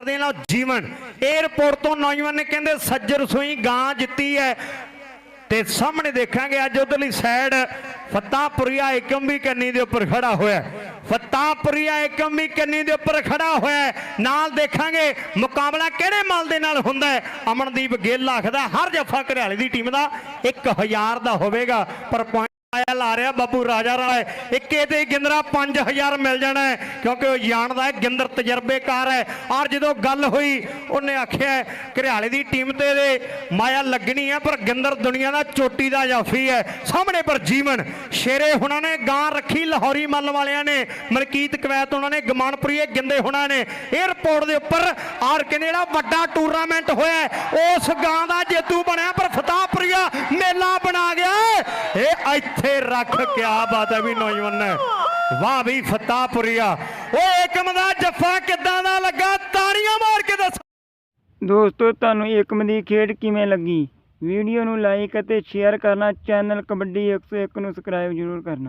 ਦੇ ਨਾਲ ਜੀਵਨ। 에어ਪੋਰਟ ਤੋਂ ਨੌਜਵਾਨ ਨੇ ਕਹਿੰਦੇ, ਸੱਜਰ ਸੋਈ ਗਾਂ ਜਿੱਤੀ ਹੈ। ਤੇ ਸਾਹਮਣੇ ਦੇਖਾਂਗੇ ਅੱਜ ਉਧਰਲੀ ਸਾਈਡ ਫਤਾਪੁਰੀਆ ਏਕਮ ਵੀ ਕੰਨੀ ਦੇ ਉੱਪਰ ਖੜਾ ਹੋਇਆ ਹੈ। ਫਤਾਪੁਰੀਆ ਏਕਮ ਵੀ ਕੰਨੀ ਦੇ ਉੱਪਰ ਖੜਾ ਹੋਇਆ ਨਾਲ ਦੇਖਾਂਗੇ ਮੁਕਾਬਲਾ ਕਿਹੜੇ ਮਲ ਦੇ ਨਾਲ ਹੁੰਦਾ ਹੈ? ਅਮਨਦੀਪ ਗਿੱਲ ਆਖਦਾ, ਹਰ ਜੱਫਾ ਘਰਿਆਲੇ ਦੀ ਟੀਮ ਦਾ 1000 ਦਾ ਹੋਵੇਗਾ, ਪਰ ਆਇਆ ਲਾ ਰਿਹਾ ਬਾਬੂ ਰਾਜਾ ਰਾਏ। ਇੱਕੇ ਤੇ ਗਿੰਦਰਾ 5000 ਮਿਲ ਜਾਣਾ ਕਿਉਂਕਿ ਉਹ ਜਾਣਦਾ ਹੈ, ਗਿੰਦਰ ਤਜਰਬੇਕਾਰ ਹੈ। ਔਰ ਜਦੋਂ ਗੱਲ ਹੋਈ, ਉਹਨੇ ਆਖਿਆ, ਘਰਿਆਲੇ ਦੀ ਟੀਮ ਤੇ ਦੇ ਮਾਇਆ ਲੱਗਣੀ ਹੈ ਪਰ ਗਿੰਦਰ ਦੁਨੀਆ ਦਾ ਚੋਟੀ ਦਾ ਜਾਫੀ ਹੈ। ਸਾਹਮਣੇ ਪਰ ਜੀਵਨ, ਸ਼ੇਰੇ ਹੁਣਾਂ ਨੇ ਗਾਂ ਰੱਖੀ, ਲਾਹੌਰੀ ਮੱਲ ਵਾਲਿਆਂ ਨੇ। ਮਲਕੀਤ ਕਵੈਤ ਉਹਨਾਂ ਨੇ, ਗਮਾਨਪੁਰੀਏ ਗਿੰਦੇ ਹੁਣਾਂ ਨੇ। 에어ਪੋਰਟ ਦੇ ਉੱਪਰ ਔਰ ਕਹਿੰਦੇ ਜਿਹੜਾ ਵੱਡਾ ਟੂਰਨਾਮੈਂਟ ਹੋਇਆ ਉਸ ਗਾਂ ਦਾ ਜੇਤੂ ਬਣਿਆ, ਪਰ ਫਤਾਪੁਰੀਆ ਮੇਲਾ ਹੈ। ਇੱਥੇ ਰੱਖ ਕਿਆ ਬਾਤ ਹੈ ਵੀ ਨੌਜਵਾਨ ਵਾਹ ਵੀ ਫਤਾਪੁਰੀਆ ਓਏ ਏਕਮ ਦਾ ਜੱਫਾ ਕਿੱਦਾਂ ਦਾ ਲੱਗਾ? ਤਾੜੀਆਂ ਮਾਰ ਕੇ ਦੱਸ। ਦੋਸਤੋ, ਤੁਹਾਨੂੰ ਏਕਮ ਦੀ ਖੇਡ ਕਿਵੇਂ ਲੱਗੀ? ਵੀਡੀਓ ਨੂੰ ਲਾਈਕ ਅਤੇ ਸ਼ੇਅਰ ਕਰਨਾ ਚੈਨਲ ਕਬੱਡੀ 101 ਨੂੰ ਸਬਸਕ੍ਰਾਈਬ ਜ਼ਰੂਰ ਕਰਨਾ।